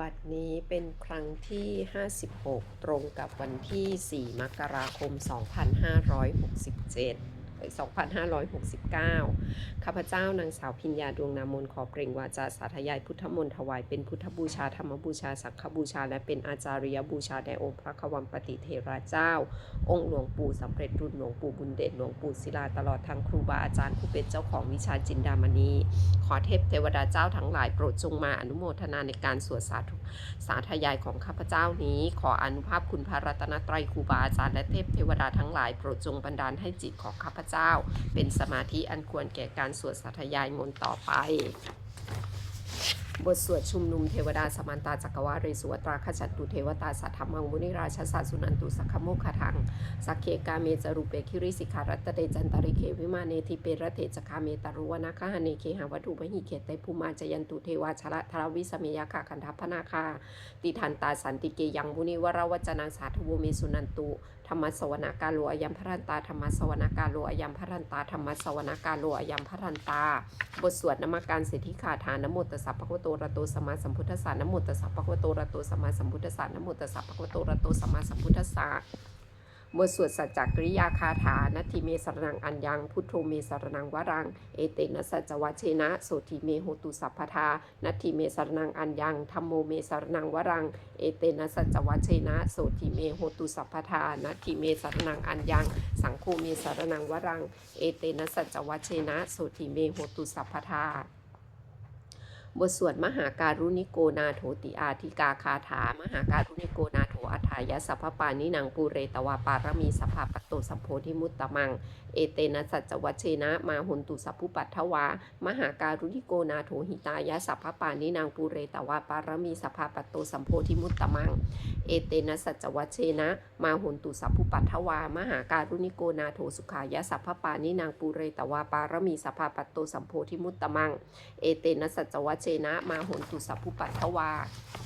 บัดนี้เป็นครั้งที่ 56 ตรงกับวันที่ 4 มกราคม 2567เอ้ย 2569 ข้าพเจ้านางสาวพิญญาดวงนามนขอเปล่งวาจาสาธยายพุทธมนต์ถวายเป็นพุทธบูชาธรรมบูชาสังฆบูชา และเป็นอาจาริยบูชาแด่องค์พระควัมปติเทระเจ้า องค์หลวงปู่สำเร็จรุ่นหลวงปู่บุญเด่นหลวงปู่ศิลาตลอดทางครูบาอาจารย์ผู้เป็นเจ้าของวิชาจินดามณี ขอเทพเทวดาเจ้าทั้งหลายโปรดจงมาอนุโมทนาในการสวดสาธุสาธยายของข้าพเจ้านี้ ขออนุภาพคุณพระรัตนตรัยครูบาอาจารย์และเทพเทวดาทั้งหลายโปรดจงบันดาลให้จิตของข้าพเจ้าเป็นสมาธิอันควรแก่การสวดสาธยายมนต์ต่อไป บทสวดชุมนุมเทวดาสมันตาจักรวาเรสุวตราขจัตตุเทวตาสัทธรรมังมุนิราชสัสุนันตุสักขโมคทัง สักเคกาเมจรูเปคิริสิขารัตเตจันตาริเควิมาเนทิเประเทจคาเมตารุวนาคาหเนเคหาวัตุมหิเขตไตภูมาจยันตุเทวาชละทรวิสเมยาคาคันทัพนาคาติทันตาสันติเกยังมุนิวรวัจนังสาธุโวเมสุนันตุธรรมสวนากาโลอยัมพรันตาธรรมสวนากาโลอยัมพรันตาธรรมสวนากาโลอยัมพรันตา บทสวดนมัการสิทธิขาฐานนโมตัสสะภะคะวะโตระโตสัมมาสัมพุทธัสสะนโมตัสสะภะคะวะโตระโตสัมมาสัมพุทธัสสะนโมตัสสะภะคะวะโตระโตสัมมาสัมพุทธัสสะ บทสวดสัจจกริยาคาถานัตถิเมสรนังอัญญัง พุทโธเมสรนังวรัง เอเตนะสัจวัชเชนะโสทิเมโหตุสัพพทานัตถิเมสรนังอัญญังธรรมโมเมสรนังวรัง เอเตนะสัจวัชเชนะโสทิเมโหตุสัพพทานัตถิเมสรนังอัญญัง สังโฆเมสรนังวรัง เอเตนะสัจวัชเชนะโสทิเมโหตุสัพพทา บทสวดมหาการุณิโกนาโถติอาธิกาคาถา มหาการุณิโกนาโถอัฏฐายะสัพพปานินังปูเรตวาปารมีสัพพปตโตสัพโพธิมุตตะมัง เอเตนะสัจวัชเชนะ มาหุนตุสัพพุปัทถวา มหาการุณิโกนาโถหิตายะสัพพปานินังปูเรตวาปารมีสัพพปตโตสัมโพธิมุตตะมัง เอเตนะสัจวัชเชนะ มาหุนตุสัพพุปัทถวา มหาการุณิโกนาโถสุขายะสัพพปานินังปูเรตวาปารมีสัพพปตโตสัมโพธิมุตตะมัง เอเตนะสัจวัชเชนะ มาหุนตุสัพพุปัทถวา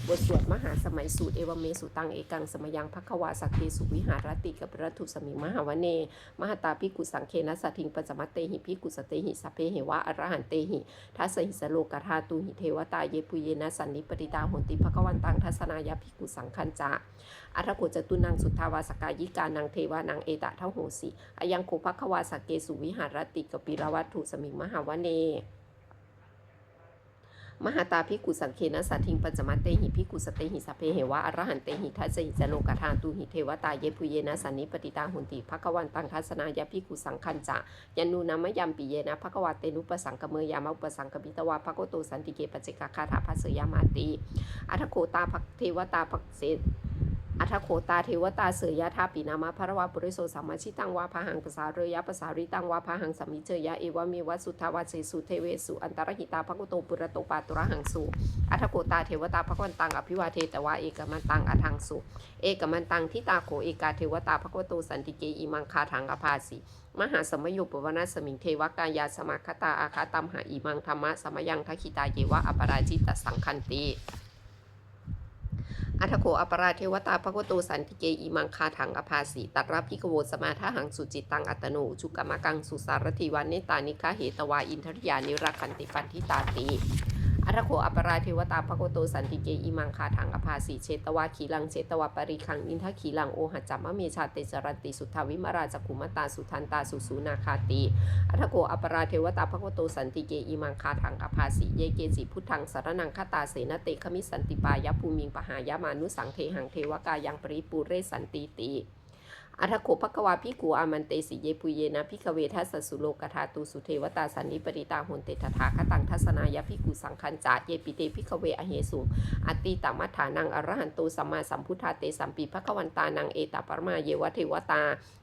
บทสวดมหาสมัยสูตรเอวเมสุตังเอกังสมยังพักวาสักเคสุวิหารติกับรัตุสมิมหาวเน มหาตาพิกุสังเคนะสัทถิงปัจมัตเตหิพิกุสเตหิสัพเพเหวะอรหันเตหิทัสสหิสโลกธาตุหิเทวตาเยปุเยนะสันนิปติตาหนติภควันตังทัศนายาพิกุสังคันจาอัทโกจตุนังสุทธาวาสกายิกานังเทวานังเอตะทโหสิอายังโคภควาสเกสุวิหารติกปิรวัตถุสมิงมหาวเน มหาตาพิกุสังเคนะสัทิงปัจจมัตเตหิพิกุสเตหิสัพเพเหวะอรหันเตหิทัสหิจโลกธาตุหิเทวตาเยปุเยนะสันนิปติตาหุนติภควันตังคัสนายาพิกุสังคันจะยันูนามยัมปิเยนะภควาเตนุปสังกเมยามะอุปสังกมิตวาภโกโตสันติเกปเจกคาถาภัสเสยามาติอัทโคตาภเทวตาภเส อัทโขตาเทวตาเสยยะทาปินามะพระวาปุริโสสัมมาชิตังวาพหังภาษาเรยะภาษาริตังวาพหังสมมิเจยะเอวะเมวะสุทธาวาเสสุเทเวสุอันตรหิตาภกุโตปุระโตปาตุระหังสุอัทโขตาเทวตาภควันตังอภิวาเทตวาเอกมันตังอทังสุเอกมันตังทิตาโขเอกาเทวตาภควโตสันติเกอิมังคาทังอภาสิมหาสมโยปวนาสมิงเทวกายาสมาคตาอาคาตัมหาอิมังธรรมะสมยังทัคิตาเยวะอปราจิตสังคันติ อัทโขอปราเทวตาภควโตสันติเกอีมังคาถังอภาสีตัดรับพิกโวสมาทาหังสุจิตตังอัตโนชุกรรมกังสุสารธิวันเนตานิคาเหตวาอินทริยานิรักขันติปันทิตาตี อัทโขอัปราเทวตาภควโตสันติเกอิมังคาถังอภาสีเชตวาขีลังเชตวาปริคังอินทขีลังโอหัจจามะเมชาเตจรติสุทธาวิมราจักขุมตาสุทันตาสุสูนาคาตีอัทโกอปราเทวตาภควโตสันติเกอิมังคาทังอภาสิเยเกจิพุทธังสารนังคตาเสนเตคมิสันติปายภูมิงปหายามานุสังเทหังเทวกายังปริปูเรสันติติ อัทโกภควาพิกูอามันเตสิเยปุเยนะพิกเวทัสสสุโลกธาตุสุเทวตาสันนิปริตาหนเตถาคตังทัศนายพิกุสังคันจาเยปิเตพิกเวอเหสุอติตามัฏฐานังอรหันโตสัมมาสัมพุทธาเตสัมปีภควันตานังเอตปรมาเยวเทวตา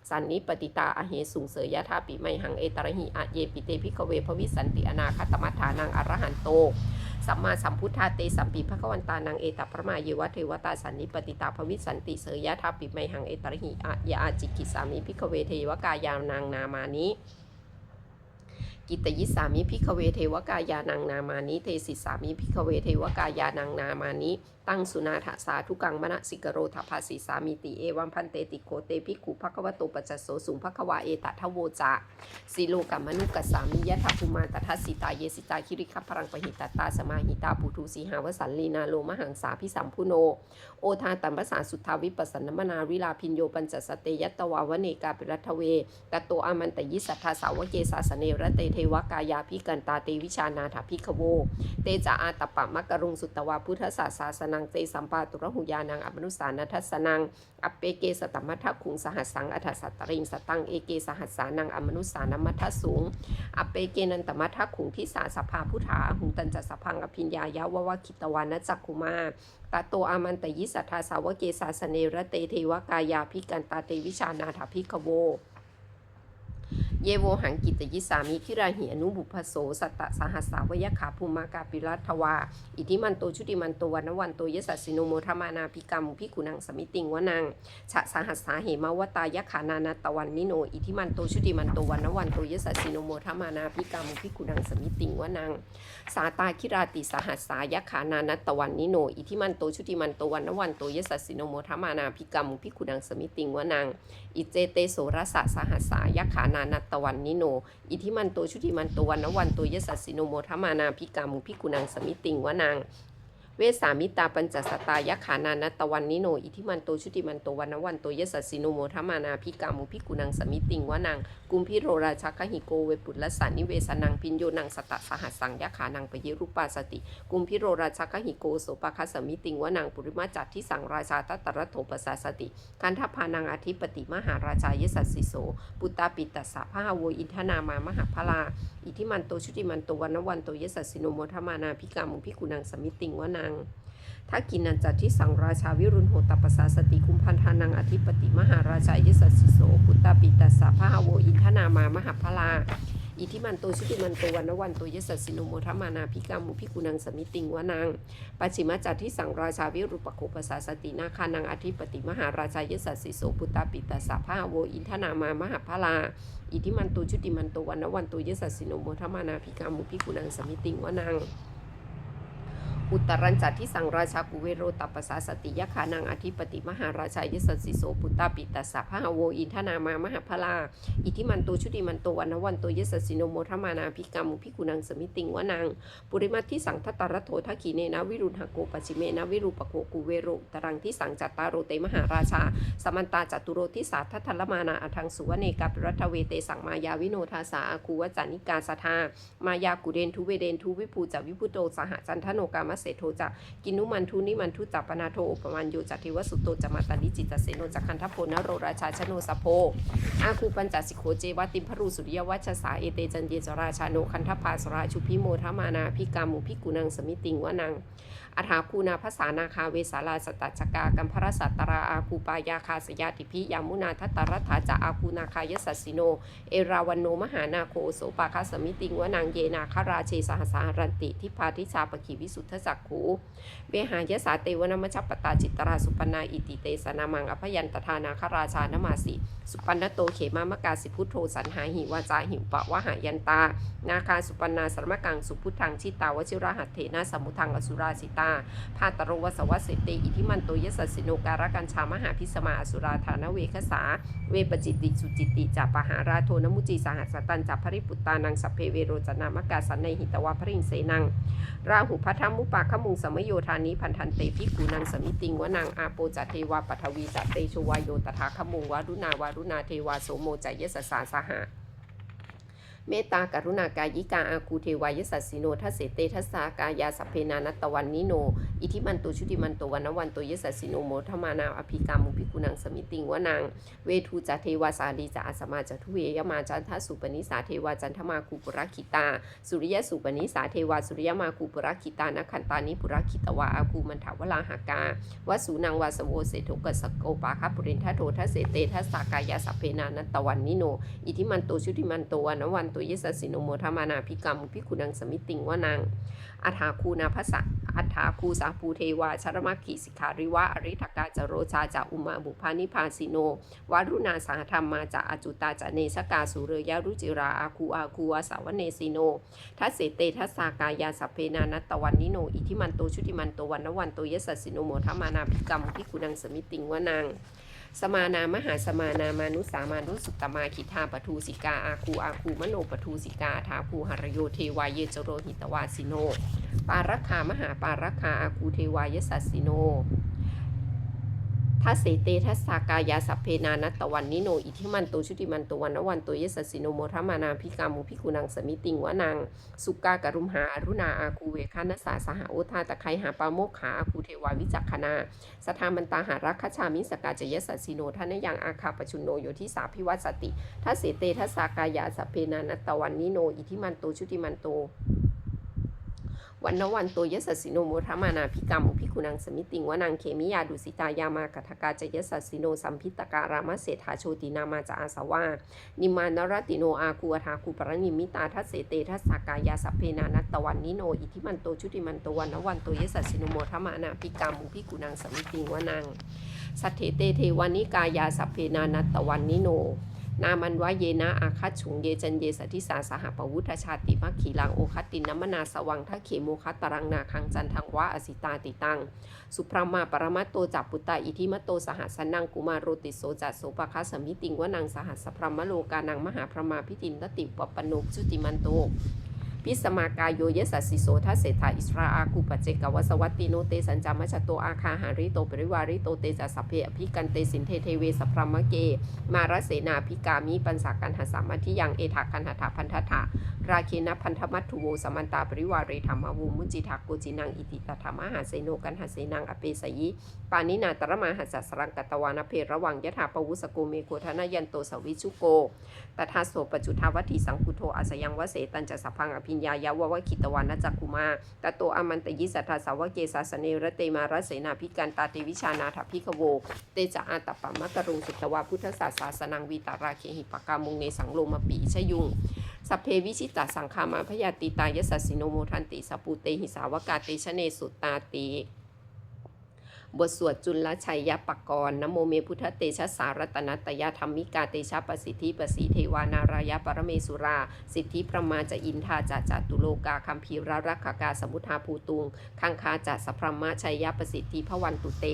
สันนิปติตาอเหสุงเสยยะธาปิไมหังเอตระหิอะเยปิเตพิกเวภวิสันติอนาคตมัฏฐานังอรหันโต สัมมาสัมพุทธาเตสัมปีภควันตานังเอตปรมาเยวะเทวตาสันนิปติตาภวิสันติเสยยะธาปิไมหังเอตระหิอะยะอาจิกิสามิพิกเวเทวกายานางนามานิกิตยิสามิพิกเวเทวกายานางนามานิเทสิสามิพิกเวเทวกายานางนามานิ ตั้งสุนาถาสาทุกังมณสิกโรธาภาสีสามิติเอวัมพันเตติโคเตพิกขุภควโตปัจจโสสุงภควาเอตทะโวจาสีโลกัมมนุกัสสามิยะถาภูมาตทัสสิตาเยสิตาคิริคพรังปหิตตาสมาหิตาปุถุสีหาวสันลีนาโลมหังสาพิสัมพุโน โอทาตัมปสาสุทธาวิปัสสนมนาวิลาพินโยปัญจสเตยัตวาวเนกาปิรัตเวตโตอามันตยิสัทธาสาวเกสาสเนรเตเทวกายาพิกันตาเตวิชานาถาพิขโว เตจาอาตปะมะกรุงสุตตวาพุทธศาสนานังเตสัมปาตุระหุยานังอมนุสานัทสนังอปเปเกสตมัทธคุงสหัสสังอัฏสัตตริงสตังเอเกสหัสสานังอมนุสานมัทธสูงอปเปเกนันตมัทธคุงทิสาสภาพุทธาหุงตันจัสพังอภิญญายาววะคิตวานะจักคุมาตาโตอามันตยิสัทธาสาวเกสาสเนระเตเทวกายาพิกันตาเตวิชานาถาพิขโว เยโวหังกิตยิสามิทิราหิอนุบุพโสสัตตสหัสสาวยขาภูมากาปิรัตวา อิทิมันโตชุติมันโตวันวันโตยสัสสิโนโมทมานาพิกรรมพิกุนังสมิติงวนังฉะสหัสสาเหมาวตายขานานาตวันนิโน อิทิมันโตชุติมันโตวันวันโตยสัสสิโนโมทมานาพิกรรมพิกุนังสมิติงวนังสาตาคิราติสหัสสายขานานัตตวันนิโน อิทิมันโตชุติมันโตวันวันโตยสัสสิโนโมทมานาพิกรรมพิกุนังสมิติงวนัง อิเจเตโสรสะสหัสสายขานานัตตวันนิโน อิทิมันโตชุติมันโตวันวันโตยสัสสิโนโมทมานาพิกรรมพิกุนังสมิติงวนาง เวสามิตาปัญจสตายขานานัตตวันนิโน อิทิมันโตชุติมันโตวันวันโตยสัสสิโนโมทมานาพิกรรมพิกุนังสมิติงวนังกุมพิโรราชกหิโกเวปุตละสานิเวสนังพินโยนังสตะสหัสสังยะขานังปยิรุปปัสติ กุมพิโรราชกหิโกโสปะคัสมิติงวนังปุริมาจัตที่สังราชาตตระโถปสาสติคันทพานังอธิปติมหาราชายสัสสิโสปุตตาปิตัสสะพหาโวอินทนามามหาพลาอิทิมันโตชุติมันโตวันวันโตยสัสสิโนโมทมานาพิกรรมพิกุนังสมิติงวนังถ้ากินันจัตที่สังราชาวิรุณโหตปัสสาสติคุมพันธานังอธิปติมหาราชายสัสสิโสปุตตาปิตัสสะพะหาโวอินทนามามหาพลาอิทิมันโตชุติมันโตวันวันโตยสัสสิโนโมทมานาพิกรรมุพิกุนังสมิติงวนังปัจฉิมจัตที่สังราชาวิรุปโคปสาสตินาคานังอธิปติมหาราชายสัสสิโสปุตตาปิตัสสะพะหาโวอินทนามามหาพลาอิทิมันโตชุติมันโตวันวันโตยสัสสิโนโมทมานาพิกรรมุพิกุนังสมิติงวนัง อุตรัญจัตที่สังราชากุเวโรตัปสาสติยคานังอธิปติมหาราชายสัสสิโสปุตตาปิตัสสะพหาโวอินทนามามหาพลา อิทิมันโตชุติมันโตวันวันโตยสัสสิโนโมทมานาพิกรรมพิกุนังสมิติงวนังปุริมัติที่สังทัตตรโททักขีเนนะวิรุณหโกปชิเมนะวิรูปโคกุเวโรตรังที่สังจัตตาโรเตมหาราชา สมันตาจัตุโรทิสาทัทธลมานาอทังสุวเนกาปรัตเวเตสังมายาวิโนทาสาอาคูวจานิกาสทามายากุเดนทุเวเดนทุวิภูจวิพุโตสหจันทโนกามเสโทจะกินุมันทุนิมันทุจัปปนาโทอุปมันโยจัติวสุโตจมาตานิจิตเสโนจักคันทโพนโรราชาชโนสโพอาคูปัญจสิโคเจวติมพรูสุริยวัชสาเอเตจันเยจราชาโนคันทภาสราชุพิโมทมานาพิกามุพิกุนังสมิติงวนัง อัฏฐาคูนาภาษานาคาเวสาลาสตัจกากัมพรสัตตราอาคูปายาคาสยาติพิยามุนาทัตตรัฐาจะอาคูนาคายสัสสิโน เอราวันโนมหานาโคโสปาคาสมิติงวนางเยนาคาราเชสหสารันติทิพาทิชาปขีวิสุทธจักขูเวหายสาเตวนมชปตาจิตราสุปนาอิติเตสนามังอภยันตทานาคาราชานมาสิสุปันโตเขมามกาสิพุทโธสันหาหิวาจาหิวปะวะหายันตา นาคาสุปนาสรมกังสุพุทธังชิตาวชิราหัตเถนะสมุทังอสุราสิตาพาตโรวสวัสเสเตอิทิมันโตยสัสสิโนการะกัญชามหาพิสมาอสุราธานเวคสา เวปจิตติสุจิตติจัปปหาราโทนมุจีสหัสตันจัปพริปุตตานังสัพเพเวโรจนามกาสันในหิตวาพริงเสนัง ราหุพัทธมุปาขมุงสมโยธานิพันธันเตพิกูนังสมิติงวนังอาโปจัตเทวาปัทวีจัตเตชวายโยตถาขมุงวารุณาวารุณาเทวาโสโมจยสสาสหะ เมตตากรุณากายิกาอาคูเทวายสัสสิโนทัสเสเตทัสสากายาสัพเพนานัตวันนิโน อิทิมันโตชุติมันโตวันวันโตยสัสสิโนโมทมานาอภิกามุภิกุนังสมิติงวนังเวทูจาเทวาสาลีจาอาสมาจาทุเวยมาจันทสุปนิสาเทวาจันทมาคูปุรักขิตา สุริยสุปนิสาเทวาสุริยมาคูปุรักขิตานคันตานิปุรักขิตวาอาคูมันถาวลาหากาวสูนังวาสโวเสโทกสโกปาคปุรินทโททัสเสเตทัสสากายาสัพเพนานัตวันนิโน อิทิมันโตชุติมันโตวันวันตตุเยสสสิโนโมทมานาพิกรรมพิคุนังสมิติงวานังอัฐาคูนาภสะอัฐาคูสาภูเทวาชรมกิสิการิวะอริทกาจโรชาจาอุมาบุพานิพาสิโนวารุณาสหธรรมมาจาอจุตาจาเนสกาสุเรยารุจิราอาคูอาคูอาสาวเนสิโนทัสเสเตทัสสากายาสัพเพนานัตตวันนิโนอิทิมันโตชุติมันโตวันนวันโตเยสสสิโนโมทมานาพิกรรมพิคุนังสมิติงวานัง สมานามหาสมานามานุสามานุสุตตมาคิทาปทูสิกาอาคูอาคูมโนปทูสิกาทาภูหรโยเทวายเยจโรหิตวาสิโน ปารักขามหาปารักขาอาคูเทวายสัสสิโน ทัสเสเตทัสสากายาสัพเพนานัตตวันนิโน อิทิมันโตชุติมันโตวันนวันโตเยสสิโนโมทมานาพิกามุพิกุนังสมิติงวนัง สุกากรุมหาอรุณาอาคูเวคานัสสาสหโอทาตะไคหาปาโมกขาอาคูเทวาวิจักขนาสทามันตาหารักขชามิสกาจยสสสิโนทานยังอาคาปชุนโนโยทิสาพิวัตสติทัสเสเตทัสสากายาสัพเพนานัตตวันนิโน อิทิมันโตชุติมันโต วันนวันโตยสัสสิโนโมทมานาพิกรรมพิคุนังสมิติงวนังเคมิยาดุสิตายามากัทกาจยสัสสิโนสัมพิตการามเศรษฐาโชตินามาจาอาสวานิมานรติโนอาคูอาทาคูปรณิมิตาทัสเสเตทัสสากายาสัพเพนานัตตวันนิโนอิทิมันโตชุติมันโตวันนวันโตยสัสสิโนโมทมานาพิกรรมพิคุนังสมิติงวนังสัทเทเตเทวานิกายาสัพเพนานัตตวันนิโน นามันวะเยนะอาคัตฉุงเยจันเยสทิสาสหปวุฒชาติมัคขีลังโอคัตตินนมนาสวังทัเขโมคัตตรังนาคังจันทังวะอสิตาติตัง สุพรามาปรมัตโตจับปุตตาอิทิมตโตสหัสนังกุมารโรติโสจัสโสปะคัสมิติงวะนังสหัสพรมโลกานังมหาพรมาพิตินตติปปปโนชุติมันโต พิสมากายโยเยสัสสิโสทัสเศรษฐาอิสราอาคูปเจกวัสวัตติโนเตสัญจามัชโตอาคาหาริโตปริวาริโตเตจัสเพอภิกันเตสินเทเทเวสพรมเก มารเสนาพิกามิปัญสากันหาสามัทิยังเอถากันหาถาพันธถาราเคนะพันธมัตถุโวสมันตาปริวารีธรรมวูมุจิทักโกจินังอิติตถามหาเสโนกันหาเสนังอเปสยิปานินาตระมาหัสสสรังกตวานเพระวังยถาปวุสโกเมโคทนายันโตสวิชุโกตถาโสปจุทาวัตถิสังคุโทอาสยังวเสตันจะสัพพังอภิญญายาววะคิตวานาจักคุมาตโตอมันตยิสัทธาสาวะเกสาสเนรเตมารเสนาพิการตาเตวิชานาถพิขโว เตจะอาตปปะมะกรุงสุตวาพุทธศาสาสนังวีตาราเคหิปกามุงเนสังโลมปีชยุงสัพเพวิชิตาสังคามาพยาติตายสัสสิโนโมทันติสปูเตหิสาวกาเตชะเนสุตตาติ บทสวดจุลชัยยปกรณ์นโมเมพุทธเตชะสารตนัตยธรรมิกาเตชะประสิทธิประสีเทวานารายปรเมสุรา สิทธิพระมาจะอินทาจะจตุโลกาคัมภีรรักขกาสมุทาภูตุงคังคาจะสัพพมะชัยยะประสิทธิพระวันตุเต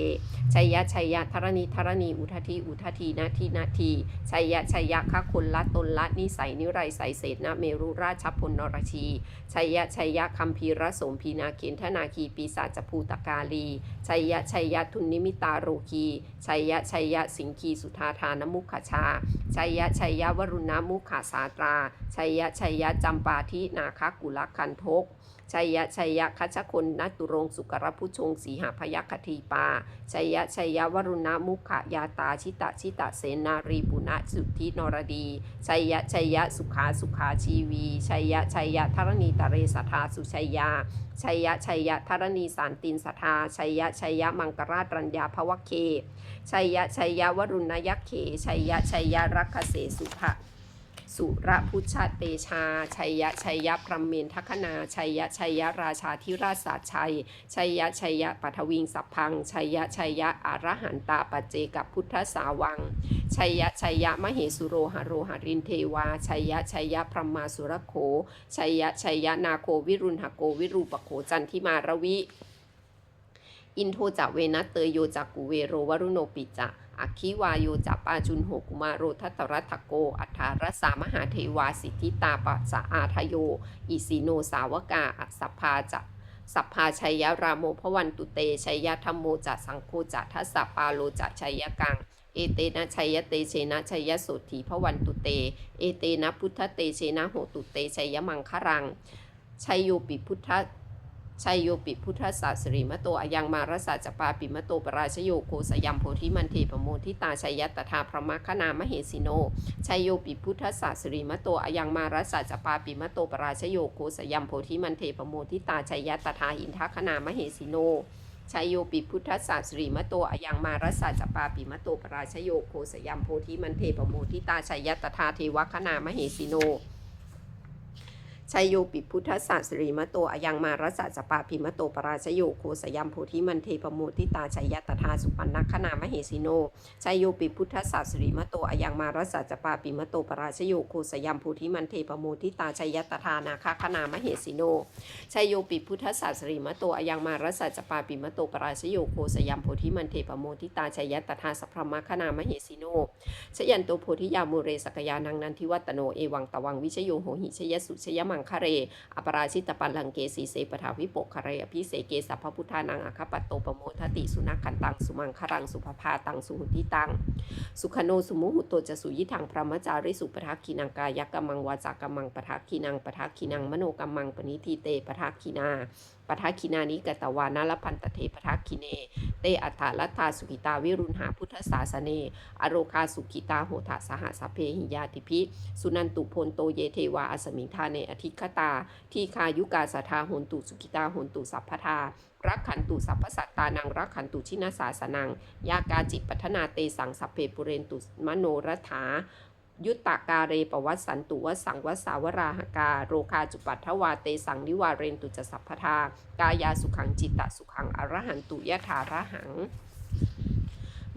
ชัยยะชัยยะธรณีธรณีอุทธีอุทธีนาทีนาทีชัยยะชัยยะคะคนละตนละนิสัยนิไรใสเศษนะเมรุราชพลนรชีชัยยะชัยยะคัมภีรสมพีนาเกณฑนาคีปีศาจภูตกาลีชัยยะชัยยะทุนนิมิตาโรคีชัยยะชัยยะสิงคีสุธาทานมุขชา ชัยยะชัยยะวรุณามุขาสาตรา ชัยยะชัยยะจำปาทินาคกุลคันทก ชัยยะชัยยะคัชคนนัตุรงสุกรพุชงสีหพยัคคทีปาชัยยะชัยยะวรุณมุขยาตาชิตะชิตะเสนารีปุณะสุทธินรดีชัยยะชัยยะสุขาสุขาชีวีชัยยะชัยยะธรณีตะเรสทาสุชัยยาชัยยะชัยยะธรณีสารตินสทาชัยยะชัยยะมังกราตรัญญาภวเคชัยยะชัยยะวรุณยักเขชัยยะชัยยะรักเสสุภะ สุระพุชาเตชา ชัยยะชัยยะพรมเมนทัคนา ชัยยะชัยยะราชาธิราชสาชัย ชัยยะชัยยะปัทวิงสัพพัง ชัยยะชัยยะอรหันตาปัจเจกับพุทธสาวัง ชัยยะชัยยะมเหสุโรหะโรหะรินเทวา ชัยยะชัยยะพรมาสุรโข ชัยยะชัยยะนาโควิรุณหโกวิรูปโขจันทิมารวิ อินโทจะเวนัตเตยโยจักกุเวโรวรุโนปิจะอัคคีวายโยจัปาจุนโหกุมาโรทัตรัตโก อัฏฐารสามหาเทวาสิทธิตาปัสสะอาทโย อิสิโนสาวกาอัสสพพาจะสัพพาชัยยรามโมพวันตุเตชัยยธรรมโมจะสังโฆจะทัสสะปาโลจะชัยยกังเอเตนะชัยยเตเชนะชัยยโสถีพวันตุเต เอเตนะพุทธเตเชนะโหตุเตชัยยมังครังชัยโยปิพุทธ ชัยโยปิพุทธศาสริมโตอายังมารสาจปาปิมโตปราชโยโคสยัมโพธิมันเทปโมทิตาชัยยตถาพระมคณามเหสิโนชัยโยปิพุทธศาสริมโตอายังมารสาจปาปิมโตปราชโยโคสยัมโพธิมันเทปโมทิตาชัยยตถาหินทคณามเหสิโนชัยโยปิพุทธศาสริมโตอายังมารสาจปาปิมโตปราชโยโคสยัมโพธิมันเทปโมทิตาชัยยตถาเทวคณามเหสิโน ชัยโยปิพุทธศาสรีมะโตอายังมารัสสะจปาพิมะโตปราชโยโคสยัมโพธิมันเทปโมทิตาชัยยตถาสุปันนัคขณามเหสิโนชัยโยปิพุทธศาสรีมะโตอายังมารัสสะจปาปิมะโตปราชโยโคสยัมโพธิมันเทปโมทิตาชัยยตถานาคขณามเหสิโนชัยโยปิพุทธศาสรีมะโตอายังมารัสสะจปาปิมะโตปราชโยโคสยัมโพธิมันเทปโมทิตาชัยยตถาสัพพมคณามเหสิโนชยันโตโพธิยามูเรสกยานังนันทิวัตโนเอวังตวังวิชโยโหหิชยสุชยมังคาเร อปราชิตปัลลังเกสีเสปทาวิปกคาเรอภิเสเกสัพพพุทธานังอคปัตโตปโมทติสุนักขันตังสุมังครังสุภพาตังสุหุติตัง สุขโนสุมุหุโตจะสุยิทังพระมจาริสุปทักขีนังกายกรรมังวาจากรรมังปทักขีนังปทักขีนังมโนกรรมังปณิทีเตปทักขีนา ปทักขีนานิกตวานาลพันตเทปทักขีเน เตอัฏฐาลัตถาสุขิตาวิรุณหาพุทธศาสเน อโรคาสุขิตาโหทะสหสพเพหิยาติพิสุนันตุพลโตเยเทวาอสมิงทาเนอธิคตา ทีคายุกาสทาโหนตุสุขิตาโหนตุสัพพทารักขันตุสัพพสัตตานังรักขันตุชินาสาสนัง ยากาจิปัฒนาเตสังสัพเพปุเรนตุมโนรัฐา ยุตตากาเรปวัสสันตุวสังวสาวราหกา โรคาจุปัทถวาเตสังนิวาเรนตุจสัพพทากายาสุขังจิตตสุขังอรหันตุยะถาระหัง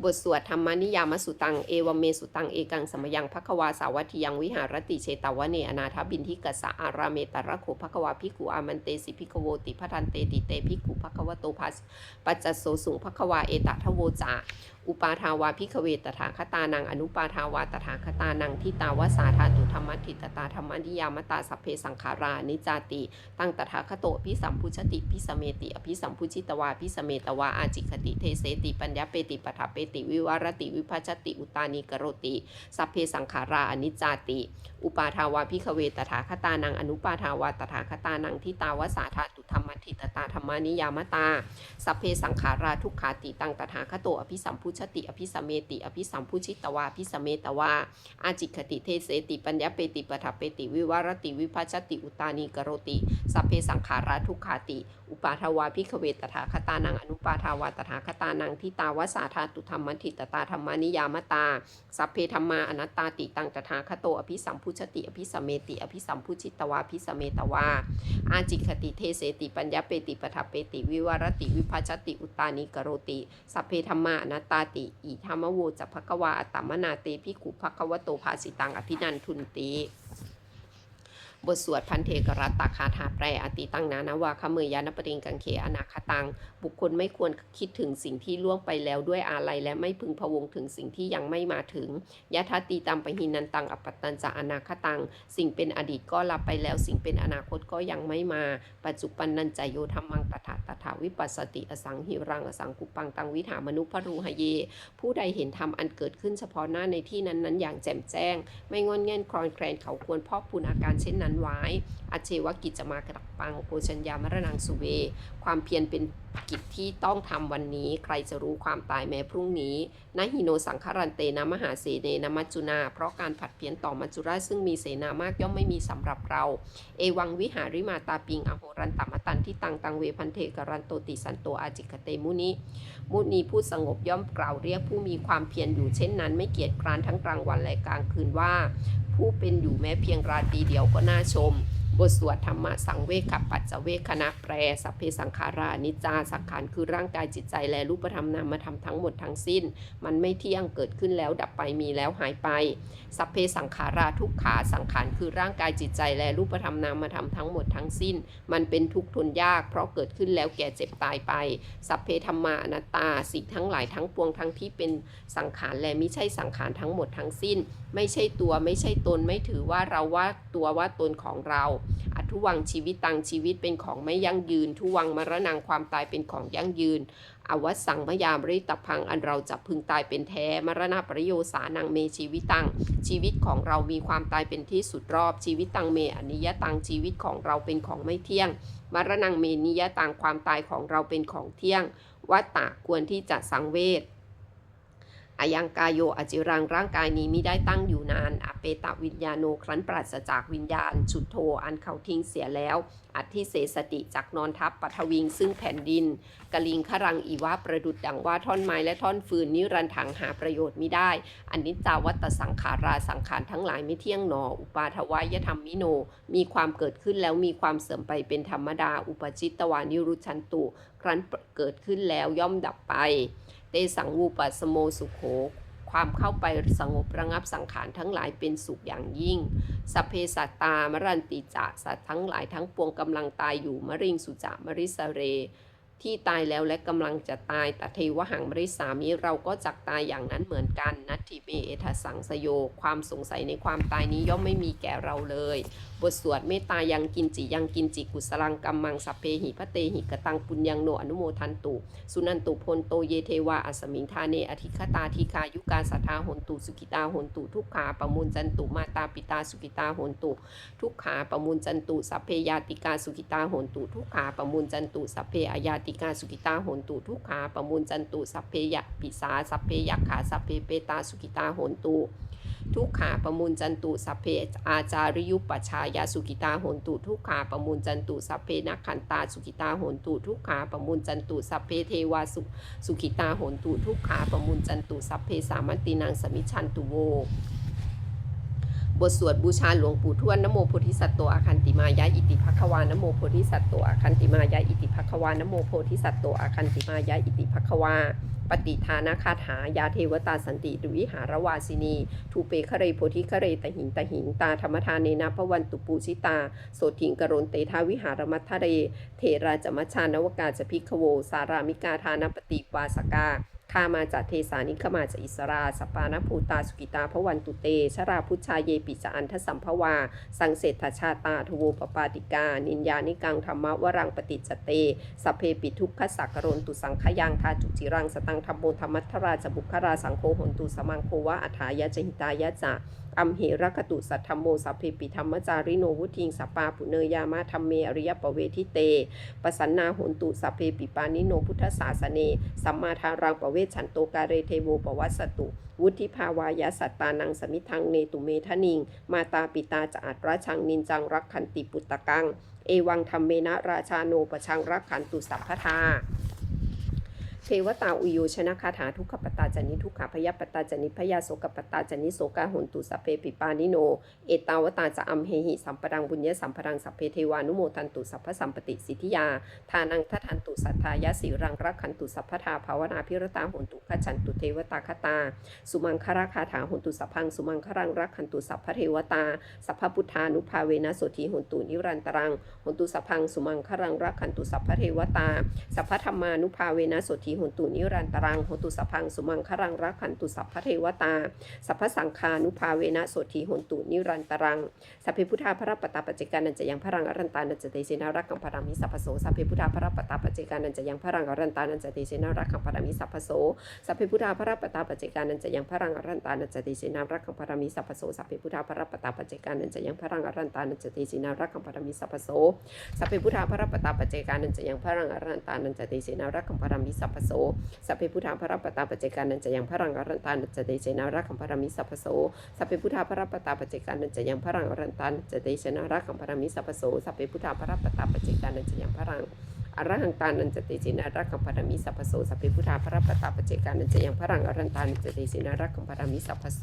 บทสวดธรรมนิยามสุตัง เอวเมสุตัง เอกังสมยังภควาสาวัติยังวิหารติเชตวเนอนาถบินทิกสะอาราเมตระโขภควาภิกุอามันเตสิภิกโวติพทันเตติเตภิกขุภควโตภัสปัจจโสสุงภควาเอตทโวจาอุปาทาวาพิกเวตถาคตานังอนุปาทาวาตถาคตานังทิตาวสาธาตุธรรมทิตตาธรรมนิยามตาสัพเพสังขารานิจาติ ตั้งตถาคโตพิสัมพุชติพิสเมติอภิสัมพุชิตวาพิสเมตวาอาจิคติเทเสติปัญญาเปติปทาเปติวิวารติวิภัชติอุตานิกรติสัพเพสังขาราอนิจาติ อุปาทาวาพิกเวตถาคตานังอนุปาทาวาตถาคตานังทิตาวสาธาตุธรรมทิตตาธรรมนิยามตาสัพเพสังขาราทุกขาติ ตั้งตถาคโตอภิสัมพุชติอภิสเมติ อภิสัมพุชิตวาอภิสเมตวาอาจิคติเทเสติปัญญาเปติปทาเปติวิวารติวิภัชติอุตานิกโรติสัพเพสังขาราทุกขาติ อุปาทวาพิกเวตถาคตานังอนุปาทาวาตถาคตานังทิตาวสาธาตุธรรมทิตตาธรรมนิยามตา สัพเพธรรมาอนัตตาติตังตถาคโตอภิสัมพุชติอภิสเมติอภิสัมพุชิตวาอภิสเมตวาอาจิคติเทเสติปัญญาเปติปทาเปติวิวารติวิภัชติอุตานิกโรติ สัพเพธรรมาอนัตตาติอิธรรมโวจะภกวาอัตตมนาเตพิขุภกวโตภาสิตังอภินันทุนติ บทสวดพันเทกรัตตคาถาแปรอติตังนานาวาคเมยยานปริงกังเขอนาคตัง บุคคลไม่ควรคิดถึงสิ่งที่ล่วงไปแล้วด้วยอาลัยและไม่พึงพะวงถึงสิ่งที่ยังไม่มาถึงยะทัตติตัมปหินันตังอปัตตันจะอนาคตัง สิ่งเป็นอดีตก็ลับไปแล้ว สิ่งเป็นอนาคตก็ยังไม่มา ปัจจุบันนันจโยธรรมังตถาตถาวิปัสสติอสังหิรังอสังกุปังตังวิถามนุพรูหเย ผู้ใดเห็นธรรมอันเกิดขึ้นเฉพาะหน้าในที่นั้นๆอย่างแจ่มแจ้ง ไม่งอนเง่นคลอนแคลนเขาควรพอกพูนอาการเช่นนั้นไว้อาเชวกิจจะมากระปังโภชัญญามรณังสุเว ความเพียรเป็นกิจที่ต้องทำวันนี้ ใครจะรู้ความตายแม้พรุ่งนี้นะหิโนสังคารันเตนะมหาเสเนนะมัจจุนา เพราะการผัดเพี้ยนต่อมัจจุราชซึ่งมีเสนามากย่อมไม่มีสำหรับเรา เอวังวิหาริมาตาปิงอโหรันตมตันที่ตังตังเวพันเทกรันโตติสันโตอาจิกเตมุนิมุนีผู้สงบย่อมกล่าวเรียกผู้มีความเพียรอยู่เช่นนั้น ไม่เกียจคร้านทั้งกลางวันและกลางคืนว่า ผู้เป็นอยู่แม้เพียงราตรีเดียวก็น่าชม บทสวดธรรมะสังเวคขปัจจเวคคณะแปรสัพเพสังขารานิจาสังขารคือร่างกายจิตใจและรูปธรรมนามธรรมทั้งหมดทั้งสิ้น มันไม่เที่ยงเกิดขึ้นแล้วดับไปมีแล้วหายไป สัพเพสังขาราทุกขาสังขารคือร่างกายจิตใจและรูปธรรมนามธรรมทั้งหมดทั้งสิ้น มันเป็นทุกข์ทนยาก เพราะเกิดขึ้นแล้วแก่เจ็บตายไป สัพเพธรรมาอนัตตาสิ่งทั้งหลายทั้งปวงทั้งที่เป็นสังขารและไม่ใช่สังขารทั้งหมดทั้งสิ้น ไม่ใช่ตัวไม่ใช่ตนไม่ถือว่าเราว่าตัวว่าตนของเราอทุวังชีวิตตังชีวิตเป็นของไม่ยั่งยืน ทุวังมรณังความตายเป็นของยั่งยืน อวสังมยามริตพังอันเราจะพึงตายเป็นแท้ มรณะประโยสานังเมชีวิตตัง ชีวิตของเรามีความตายเป็นที่สุดรอบ ชีวิตตังเมอนิยตังชีวิตของเราเป็นของไม่เที่ยง มรณงเมนิยตังความตายของเราเป็นของเที่ยง วัตตะควรที่จะสังเวช อายังกายโยอจิรังร่างกายนี้มิได้ตั้งอยู่นาน อเปตวิญญาโนครั้นปราศจากวิญญาณชุดโทอันเขาทิ้งเสียแล้ว อัติเสสติจากนอนทับปัทวิงซึ่งแผ่นดินกลิงขรังอีวะประดุดดังว่าท่อนไม้และท่อนฟืนนิรันถังหาประโยชน์มิได้ อันนิจจาวัตสังขาราสังขารทั้งหลายไม่เที่ยงหนอ อุปาทวายธรรมมิโน มีความเกิดขึ้นแล้วมีความเสื่อมไปเป็นธรรมดา อุปจิตตวานิรุชันตุ ครั้นเกิดขึ้นแล้วย่อมดับไป เตสังวูปัสโมสุโข ความเข้าไปสงบระงับสังขารทั้งหลายเป็นสุขอย่างยิ่ง สัพเพสัตตามรันติจะสัตว์ทั้งหลายทั้งปวงกำลังตายอยู่มริงสุจามริสเร ที่ตายแล้วและกำลังจะตายตเทวหังมริสามิเราก็จักตายอย่างนั้นเหมือนกันนัตถิเมเอทสังสโย ความสงสัยในความตายนี้ย่อมไม่มีแก่เราเลย บทสวดเมตตายังกินจิยังกินจิกุสลังกัมมังสัพเพหิพเตหิกตังปุญญังโนอนุโมทันตุสุนันตุพลโตเยเทวาอัสมิงทาเนอธิคตาทีคายุกาสัทธาหนตุสุกิตาหนตุทุกขาปมุนจันตุมาตาปิตาสุกิตาหนตุทุกขาปมุนจันตุสัพเพยาติกาสุกิตาหนตุทุกขาปมุนจันตุสัพเพอายาติกาสุกิตาหนตุทุกขาประมุนจันตุสัพเพยะปิสาสัพเพยักขาสัพเพเปตาสุกิตาหนตุทุกขาประมูลจันตุสัพเพอาจาริยุปัชายาสุกิตาโหนตุทุกขาประมูลจันตุสัพเพนักขันตาสุกิตาโหนตุทุกขาประมูลจันตุสัพเพเทวาสุสุขิตาโหนตุทุกขาประมูลจันตุสัพเพสามัตตินังสมิชันตุโว บทสวดบูชาหลวงปู่ทวดนโมโพธิสัตว์โตอาคันติมายะอิติภควานโมโพธิสัตว์โตอาคันติมายะอิติภควานโมโพธิสัตว์โตอาคันติมายะอิติภควา ปฏิทานาคาถายาเทวตาสันติดุวิหารวาสินีทูเปคเรโพธิคเรตหิงตหิงตาธรรมทานเนนะพวันตุปูชิตา โสถิงกรณเตทาวิหารมัทเร เทราจมัชานวกาจพิกขโว สารามิกาทานปฏิวาสกา ข้ามาจากเทสานิขมาจากอิสรา สปานภูตาสุกิตาพวันตุเต ชราพุชาเยปิจอันทสัมภวา สังเสรษฐชาตาทโวปปาติกา นินยานิกังธรรมวรังปฏิจเตสัพเพปิทุกขสักรนตุสังขยังทาจุจิรังสตังธรรมโมธรรมัทราชบุคคราสังโฆหนตุสมังโควะอัฏฐายะจหิตายะจะ อัมเหรกตุสัทธรรมโมสัพเพปิธรรมจาริโนวุทิงสปปาปุเนยามาธรรมเมอริยปเวทิเตปสันนาโหนตุสัพเพปิปานิโนพุทธศาสเนสัมมาทารังปเวชันโตกาเรเทโวปวัสตุ วุฒิภาวายสัตตานังสมิทังเนตุเมทะนิง มาตาปิตาจะอัตราชังนินจังรักขันติปุตตะกัง เอวังธรรมเมนะราชาโนปชังรักขันตุสัพพทา เทวตาอุโยชนะคาถาทุกขปตาจานิทุกขพยปตาจานิพยาโสกปตาจานิโสกาหุนตุสเพปิปานิโน เอตาวตาจะอัมเหหิสัมปรังบุญญสัมปรังสัพเพเทวานุโมทันตุสัพพสัมปติสิทธิยา ทานังทัทันตุสัทธายสีรังรักขันตุสัพพทาภาวนาพิรตาหุนตุขจันตุเทวตาคตา สุมังคราคาถาหุนตุสัพพังสุมังครังรักขันตุสัพพเทวตา สัพพพุทธานุภาเวนะโสธีหุนตุนิรันตรังหนตุสัพพังสุมังครังรักขันตุสัพพเทวตา สัพพธรรมานุภาเวนะโสธีหนตุนิรันตรังหนตุสัพพังสุมังครังรักขันตุสัพพเทวตา สัพพสังคานุภาเวนะโสธีหนตุนิรันตรัง สัพเพพุทธาพระปตาปจเจกานันจะยังพระรังอรันตานันจะเตเสนารักขังพรามิสัพพโสสัพเพพุทธาพระปตาปจเจกานันจะยังพระรังอรันตานันจะเตเสนารักขังพรามิสัพพโสสัพเพพุทธาพระปตาปจเจกานันจะยังพระรังอรันตานันจะเตเสนารักขังพรามิสัพพโสสัพเพพุทธาพระปตาปจเจกานันจะยังพระรังอรันตานันจะเตเสนารักขังพรามิสัพพโสสัพเพพุทธาพระปตาปจเจกานันจะยังพระรังอรันตานันจะเตเสนารักขังพรามิสัพพโสสัพเพพุทธาพระปตาปัจเจกานันจะยังพระรังอรันตานันจะเตเสนารักขังพรามิสัพโสสัพเพพุทธาพระปตาปัจเจกานันจะยังพระรังอรันตานันจะเตเสนารักขังพรามิสัพโสสัพเพพุทธาพระปตาปัจเจกานันจะยังพระรังอรหังตานันจติสินารักขังปรมิสัพโสสัพเพพุทธาพระปตาปเจกานันจะยังพระรังอรันตานันจติสินารักขังปรมิสัพโส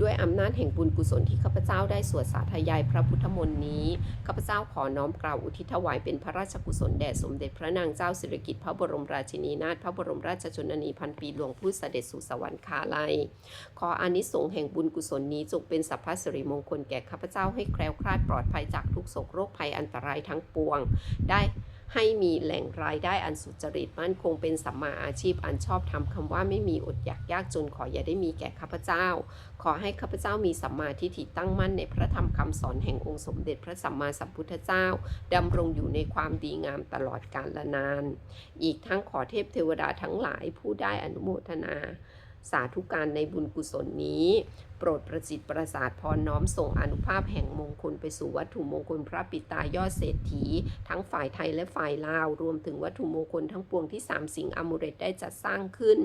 ด้วยอำนาจแห่งบุญกุศลที่ข้าพเจ้าได้สวดสาธยายพระพุทธมนต์นี้ ข้าพเจ้าขอน้อมกล่าวอุทิศถวายเป็นพระราชกุศลแด่สมเด็จพระนางเจ้าสิริกิติ์พระบรมราชินีนาถพระบรมราชชนนีพันปีหลวงผู้เสด็จสู่สวรรคาลัย ขออานิสงส์แห่งบุญกุศลนี้จงเป็นสัพพสิริมงคลแก่ข้าพเจ้าให้แคล้วคลาดปลอดภัยจากทุกโศกโรคภัยอันตรายทั้งปวง ได้ ให้มีแหล่งรายได้อันสุจริตมั่นคงเป็นสัมมาอาชีพอันชอบทำคำว่าไม่มีอดอยากยากจนขออย่าได้มีแก่ข้าพเจ้า ขอให้ข้าพเจ้ามีสัมมาทิฏฐิตั้งมั่นในพระธรรมคำสอนแห่งองค์สมเด็จพระสัมมาสัมพุทธเจ้าดำรงอยู่ในความดีงามตลอดกาลนาน อีกทั้งขอเทพเทวดาทั้งหลายผู้ได้อนุโมทนา สาธุการในบุญกุศลนี้ โปรดประจิตประสาทพรน้อมส่งอนุภาพแห่งมงคลไปสู่วัตถุมงคลพระปิตายอดเศรษฐี ทั้งฝ่ายไทยและฝ่ายลาว รวมถึงวัตถุมงคลทั้งปวงที่สามสิ่งอมูเรตได้จัดสร้างขึ้น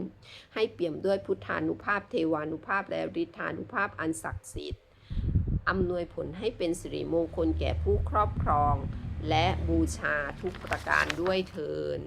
ให้เปี่ยมด้วยพุทธานุภาพเทวานุภาพและฤทธานุภาพอันศักดิ์สิทธิ์อำนวยผลให้เป็นสิริมงคลแก่ผู้ครอบครอง และบูชาทุกประการด้วยเทิน